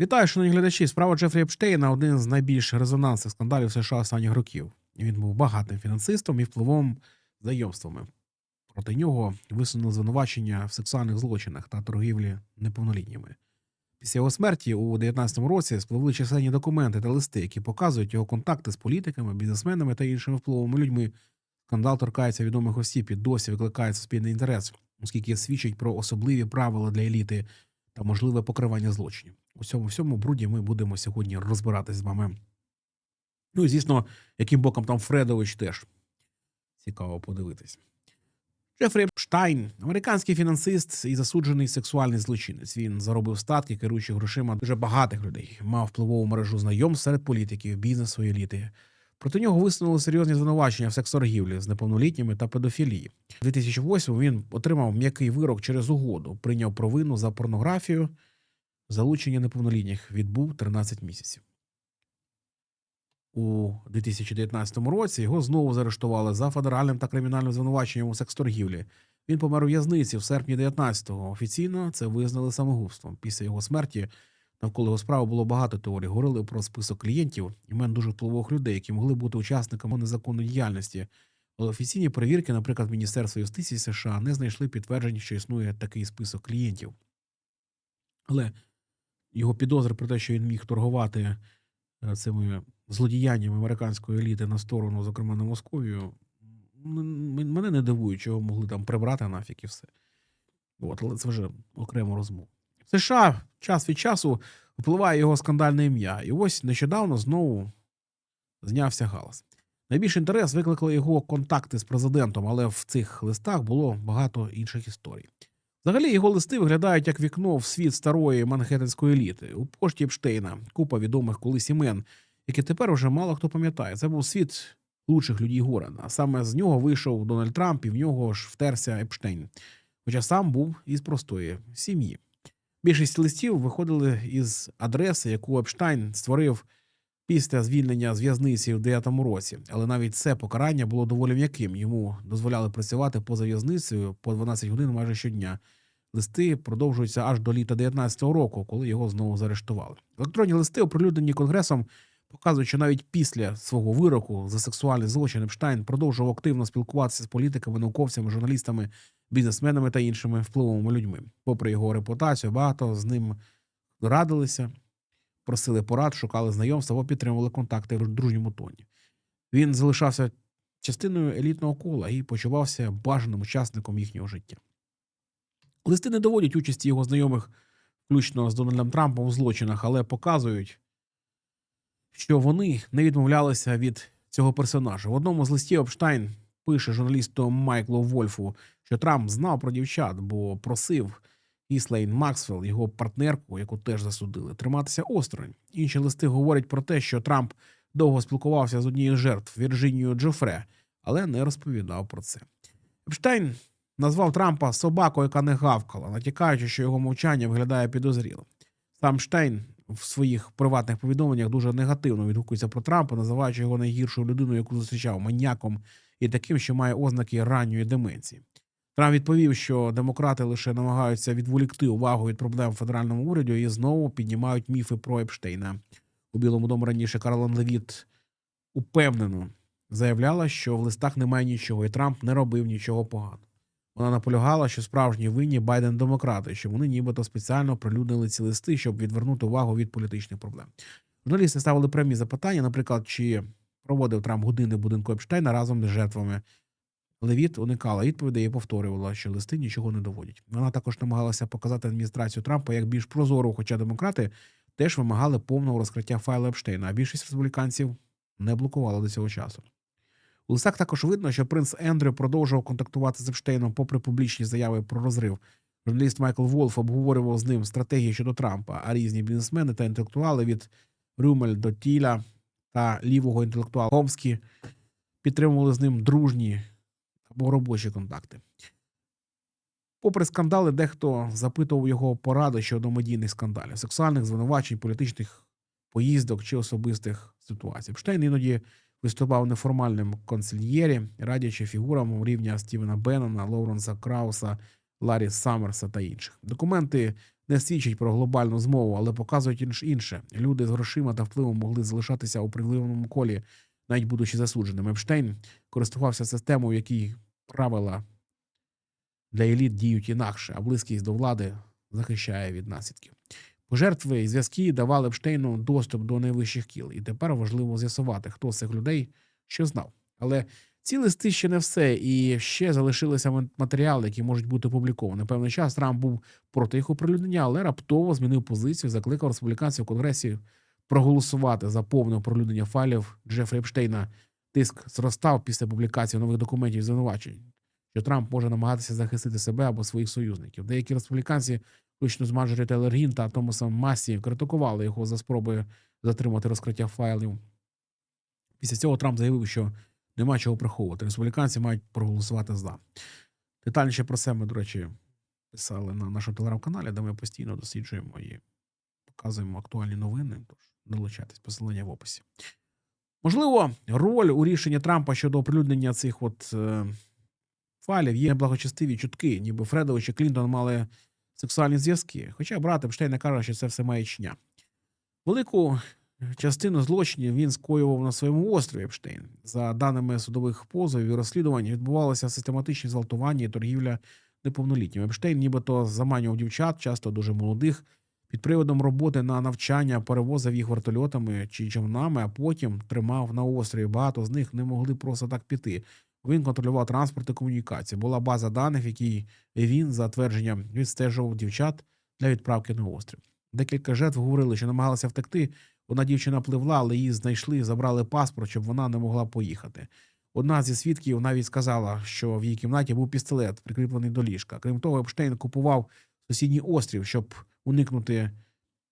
Вітаю, шановні глядачі. Справа Джефрі Епштейна один з найбільш резонансних скандалів США останніх років. Він був багатим фінансистом і впливовим знайомствами. Проти нього висунули звинувачення в сексуальних злочинах та торгівлі неповнолітніми. Після його смерті у 19-му році спливли численні документи та листи, які показують його контакти з політиками, бізнесменами та іншими впливовими людьми. Скандал торкається відомих осіб і досі викликає суспільний інтерес, оскільки свідчить про особливі правила для еліти та можливе покривання злочинів. У цьому всьому бруді ми будемо сьогодні розбиратись з вами. Ну і звісно, яким боком там Фредович теж цікаво подивитись. Джефрі Епштайн – американський фінансист і засуджений сексуальний злочинець. Він заробив статки, керуючи грошима дуже багатих людей, мав впливову мережу знайомств серед політиків, бізнесу еліти. Проти нього висунули серйозні звинувачення в секс-торгівлі з неповнолітніми та педофілії. У 2008 він отримав м'який вирок через угоду, прийняв провину за порнографію, залучення неповнолітніх відбув 13 місяців. У 2019 році його знову заарештували за федеральним та кримінальним звинуваченням у секс-торгівлі. Він помер у в'язниці в серпні 19-го. Офіційно це визнали самогубством. Після його смерті навколо його справи було багато теорій. Говорили про список клієнтів, імен дуже впливових людей, які могли бути учасниками незаконної діяльності. Але офіційні перевірки, наприклад, Міністерства юстиції США не знайшли підтверджень, що існує такий список клієнтів. Але його підозри про те, що він міг торгувати е, цими злодіяннями американської еліти на сторону, зокрема на Московію, мене не дивує, чого могли там прибрати нафіг і все. От, але це вже окрема розмова. США час від часу впливає його скандальне ім'я. І ось нещодавно знову знявся галас. Найбільший інтерес викликали його контакти з президентом, але в цих листах було багато інших історій. Взагалі його листи виглядають як вікно в світ старої манхеттенської еліти. У пошті Епштейна купа відомих колись імен, які тепер уже мало хто пам'ятає. Це був світ лучших людей Горана. А саме з нього вийшов Дональд Трамп, і в нього ж втерся Епштейн. Хоча сам був із простої сім'ї. Більшість листів виходили із адреси, яку Епштайн створив після звільнення з в'язниці в 9-му році. Але навіть це покарання було доволі м'яким. Йому дозволяли працювати поза в'язницею по 12 годин майже щодня. Листи продовжуються аж до літа 19-го року, коли його знову заарештували. Електронні листи, оприлюднені конгресом, показують, що навіть після свого вироку за сексуальний злочин Епштайн продовжував активно спілкуватися з політиками, науковцями, журналістами, бізнесменами та іншими впливовими людьми. Попри його репутацію, багато з ним радилися, просили порад, шукали знайомства або підтримували контакти в дружньому тоні. Він залишався частиною елітного кола і почувався бажаним учасником їхнього життя. Листи не доводять участі його знайомих, включно з Дональдом Трампом, у злочинах, але показують, що вони не відмовлялися від цього персонажа. В одному з листів Епштайн пише журналісту Майклу Вольфу, що Трамп знав про дівчат, бо просив Іслейн Максвелл, його партнерку, яку теж засудили, триматися осторонь. Інші листи говорять про те, що Трамп довго спілкувався з однією з жертв Вірджинією Джофре, але не розповідав про це. Епштайн назвав Трампа собакою, яка не гавкала, натякаючи, що його мовчання виглядає підозріло. Сам Штайн в своїх приватних повідомленнях дуже негативно відгукується про Трампа, називаючи його найгіршою людиною, яку зустрічав маньяком і таким, що має ознаки ранньої деменції. Трамп відповів, що демократи лише намагаються відволікти увагу від проблем в федеральному уряді і знову піднімають міфи про Епштейна. У Білому дому раніше Карлон Левіт упевнено заявляла, що в листах немає нічого, і Трамп не робив нічого поганого. Вона наполягала, що справжні винні Байден демократи, що вони нібито спеціально прилюднили ці листи, щоб відвернути увагу від політичних проблем. Журналісти ставили прямі запитання, наприклад, чи проводив Трамп години будинку Епштейна разом з жертвами. Левіт уникала відповідей і повторювала, що листи нічого не доводять. Вона також намагалася показати адміністрацію Трампа як більш прозору, хоча демократи теж вимагали повного розкриття файлу Епштейна, а більшість республіканців не блокувала до цього часу. У листах також видно, що принц Ендрю продовжував контактувати з Епштейном попри публічні заяви про розрив. Журналіст Майкл Волф обговорював з ним стратегії щодо Трампа, а різні бізнесмени та інтелектуали від Рюмель до Тіля та лівого інтелектуала Хомскі підтримували з ним дружні або робочі контакти. Попри скандали, дехто запитував його поради щодо медійних скандалів, сексуальних звинувачень, політичних поїздок чи особистих ситуацій. Епштейн іноді виступав неформальним консильєрі, радячи фігурам рівня Стівена Беннона, Лоуренса Крауса, Ларі Саммерса та інших. Документи не свідчать про глобальну змову, але показують інше. Люди з грошима та впливом могли залишатися у приливному колі, навіть будучи засудженим. Епштейн користувався системою, в якій правила для еліт діють інакше, а близькість до влади захищає від наслідків. Пожертви і зв'язки давали Епштейну доступ до найвищих кіл, і тепер важливо з'ясувати, хто з цих людей що знав. Але ці листи ще не все, і ще залишилися матеріали, які можуть бути опубліковані. Певний час Трамп був проти їх оприлюднення, але раптово змінив позицію, закликав республіканців в Конгресі проголосувати за повне оприлюднення файлів Джефрі Епштейна. Тиск зростав після публікації нових документів і звинувачень, що Трамп може намагатися захистити себе або своїх союзників. Деякі республіканці, включно з Марджорі Тейлор Гін та Томасом Массі, критикували його за спроби затримати розкриття файлів. Після цього Трамп заявив, що нема чого приховувати. Республіканці мають проголосувати за. Детальніше про це ми, до речі, писали на нашому телеграм-каналі, де ми постійно досліджуємо і показуємо актуальні новини. Тож долучайтесь, посилання в описі. Можливо, роль у рішенні Трампа щодо оприлюднення цих от е, файлів є благочестиві чутки, ніби Фредович і Клінтон мали сексуальні зв'язки. Хоча брат Епштейна каже, що це все маячня. Велику частину злочинів він скоював на своєму острові Епштейн. За даними судових позовів і розслідувань, відбувалося систематичні зґвалтування і торгівля неповнолітніми. Епштейн нібито заманював дівчат, часто дуже молодих, під приводом роботи на навчання перевозив їх вертольотами чи човнами, а потім тримав на острові. Багато з них не могли просто так піти. Він контролював транспорт і комунікації. Була база даних, в він, за твердженням, відстежував дівчат для відправки на острів. Декілька жертв говорили, що намагалися втекти. Одна дівчина пливла, але її знайшли, забрали паспорт, щоб вона не могла поїхати. Одна зі свідків навіть сказала, що в її кімнаті був пістолет, прикріплений до ліжка. Крім того, Епштейн купував сусідній острів, щоб уникнути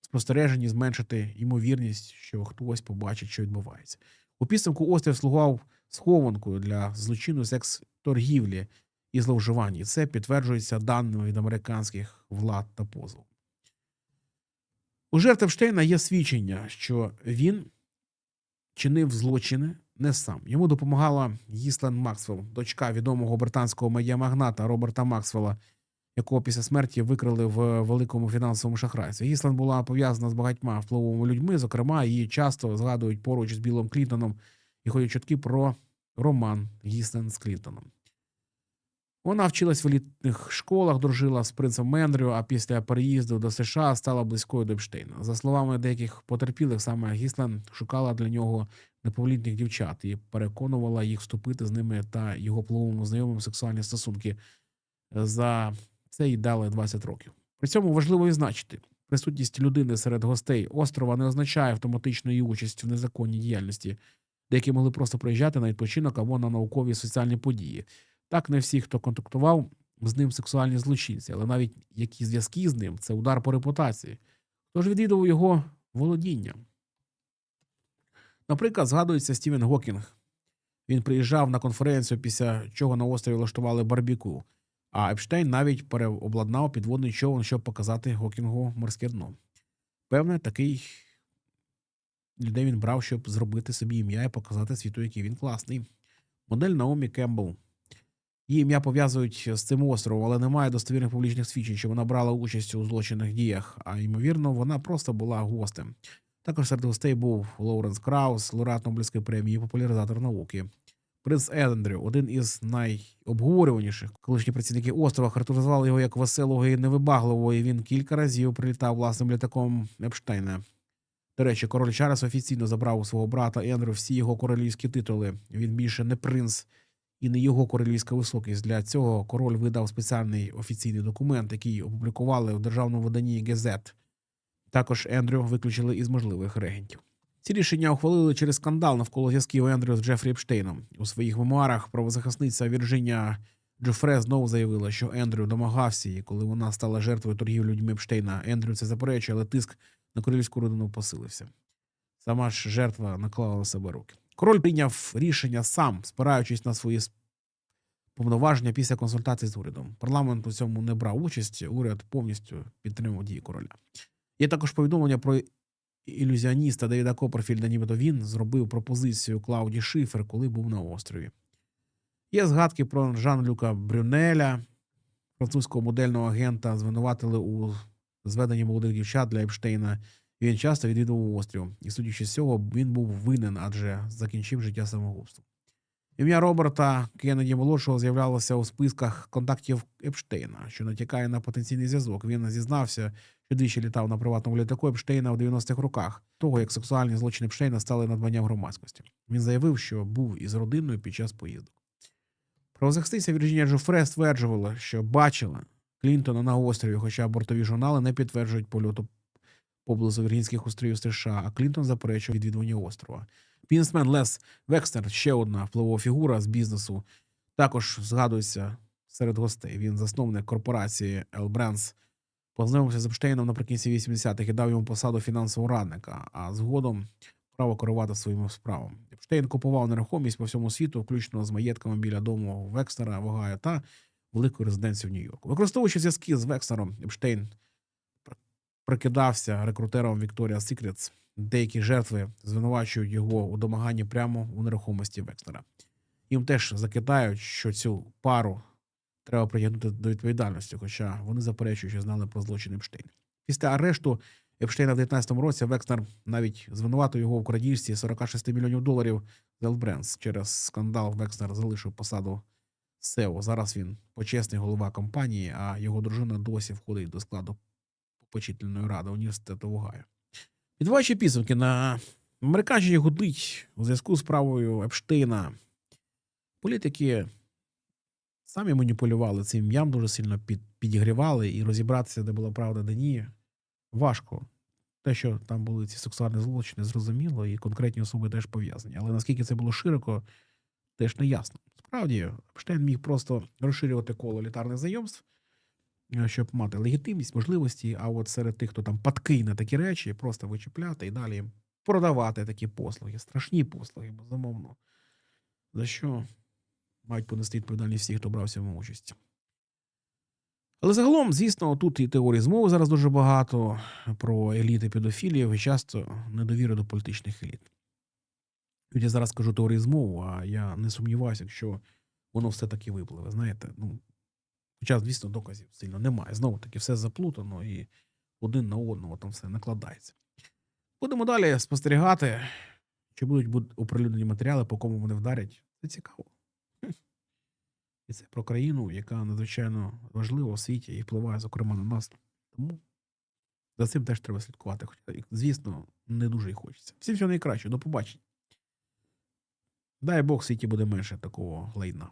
спостережень і зменшити ймовірність, що хтось побачить, що відбувається. У підсумку острів слугував схованкою для злочину секс-торгівлі і зловживань. Це підтверджується даними від американських влад та позов. У жертв Епштейна є свідчення, що він чинив злочини не сам. Йому допомагала Гіслен Максвелл, дочка відомого британського медіамагната Роберта Максвелла, якого після смерті викрили в великому фінансовому шахрайстві. Гіслен була пов'язана з багатьма впливовими людьми. Зокрема, її часто згадують поруч з Білом Клінтоном і ходять чутки про роман Гіслен з Клінтоном. Вона вчилась в елітних школах, дружила з принцем Мендрю, а після переїзду до США стала близькою до Епштейна. За словами деяких потерпілих, саме Гіслен шукала для нього неповнолітніх дівчат і переконувала їх вступити з ними та його пловому знайомим сексуальні стосунки. За це їй дали 20 років. При цьому важливо відзначити, присутність людини серед гостей острова не означає автоматично її участь в незаконній діяльності, деякі могли просто приїжджати на відпочинок або на наукові соціальні події. Так, не всі, хто контактував з ним сексуальні злочинці, але навіть які зв'язки з ним це удар по репутації. Хто ж відвідував його володіння? Наприклад, згадується Стівен Гокінг. Він приїжджав на конференцію, після чого на острові влаштували барбіку. А Епштейн навіть переобладнав підводний човен, щоб показати Гокінгу морське дно. Певне, такий людей він брав, щоб зробити собі ім'я і показати світу, який він класний. Модель Наомі Кембл. Її ім'я пов'язують з цим островом, але немає достовірних публічних свідчень, що вона брала участь у злочинних діях, а ймовірно, вона просто була гостем. Також серед гостей був Лоуренс Краус, лауреат Нобелівської премії, популяризатор науки. Принц Ендрю, один із найобговорюваніших. Колишні працівники острова характеризували його як веселого і невибагливого, і він кілька разів прилітав власним літаком Епштейна. До речі, король Чарльз офіційно забрав у свого брата Ендрю всі його королівські титули. Він більше не принц і не його королівська високість. Для цього король видав спеціальний офіційний документ, який опублікували в державному виданні Гезет. Також Ендрю виключили із можливих регентів. Ці рішення ухвалили через скандал навколо зв'язків Ендрю з Джефрі Епштейном. У своїх мемуарах правозахисниця Вірджинія Джофре знову заявила, що Ендрю домагався її, коли вона стала жертвою торгів людьми Епштейна. Ендрю це заперечує, але тиск на королівську родину посилився. Сама ж жертва наклала на себе руки. Король прийняв рішення сам, спираючись на свої повноваження після консультацій з урядом. Парламент у цьому не брав участь. Уряд повністю підтримав дії короля. Є також повідомлення про ілюзіоніста Девіда Копперфільда, нібито він зробив пропозицію Клауді Шифер, коли був на острові. Є згадки про Жан-Люка Брюнеля, французького модельного агента, звинуватили у зведення молодих дівчат для Епштейна. Він часто відвідував острів, і судячи з цього, він був винен, адже закінчив життя самогубством. Ім'я Роберта Кеннеді молодшого з'являлося у списках контактів Епштейна, що натякає на потенційний зв'язок. Він зізнався, що двічі літав на приватному літаку Епштейна у 90-х роках, того як сексуальні злочини Епштейна стали надбанням громадськості. Він заявив, що був із родиною під час поїздок. Правозахисниця Вірджинія Джофре стверджувала, що бачила Клінтона на острові, хоча бортові журнали не підтверджують польоту поблизу Віргінських островів США, а Клінтон заперечував відвідування острова. Бізнесмен Лес Векстер, ще одна впливова фігура з бізнесу, також згадується серед гостей. Він засновник корпорації L Brands, познайомився з Епштейном наприкінці 80-х і дав йому посаду фінансового радника, а згодом право керувати своїми справами. Епштейн купував нерухомість по всьому світу, включно з маєтками біля дому Векстера в та великою резиденцією в Нью-Йорку. Використовуючи зв'язки з Векстером, Епштейн прикидався рекрутером Victoria's Secrets. Деякі жертви звинувачують його у домаганні прямо у нерухомості Векстера. Їм теж закидають, що цю пару треба притягнути до відповідальності, хоча вони заперечують, що знали про злочин Епштейна. Після арешту Епштейна в 19-му році Векстер навіть звинуватив його у крадіжці 46 мільйонів доларів з Елбренс. Через скандал Векстер залишив посаду SEO. Зараз він почесний голова компанії, а його дружина досі входить до складу попечительної ради університету Огайо. Підводячи підсумки на Американщині гудить у зв'язку з справою Епштейна. Політики самі маніпулювали цим ім'ям, дуже сильно під, підігрівали і розібратися, де була правда, де ні. Важко. Те, що там були ці сексуальні злочини, зрозуміло, і конкретні особи теж пов'язані. Але наскільки це було широко, теж не ясно. Справді, Епштейн міг просто розширювати коло літарних знайомств, е, щоб мати легітимність, можливості, а от серед тих, хто там падкий на такі речі, просто вичіпляти і далі продавати такі послуги, страшні послуги, безумовно. За що мають понести відповідальність всі, хто брав в участь. Але загалом, звісно, тут і теорії змови зараз дуже багато про еліти педофілів і часто недовіри до політичних еліт. Я зараз кажу теорії змови, а я не сумніваюся, якщо воно все-таки випливе. Знаєте, ну, хоча, звісно, доказів сильно немає. Знову таки, все заплутано і один на одного там все накладається. Будемо далі спостерігати, чи будуть оприлюднені матеріали, по кому вони вдарять. Це цікаво. І це про країну, яка надзвичайно важлива в світі і впливає, зокрема, на нас. Тому за цим теж треба слідкувати. Хоча, звісно, не дуже й хочеться. Всім всього найкраще, до побачення. Дай Бог, в світі буде менше такого лайна.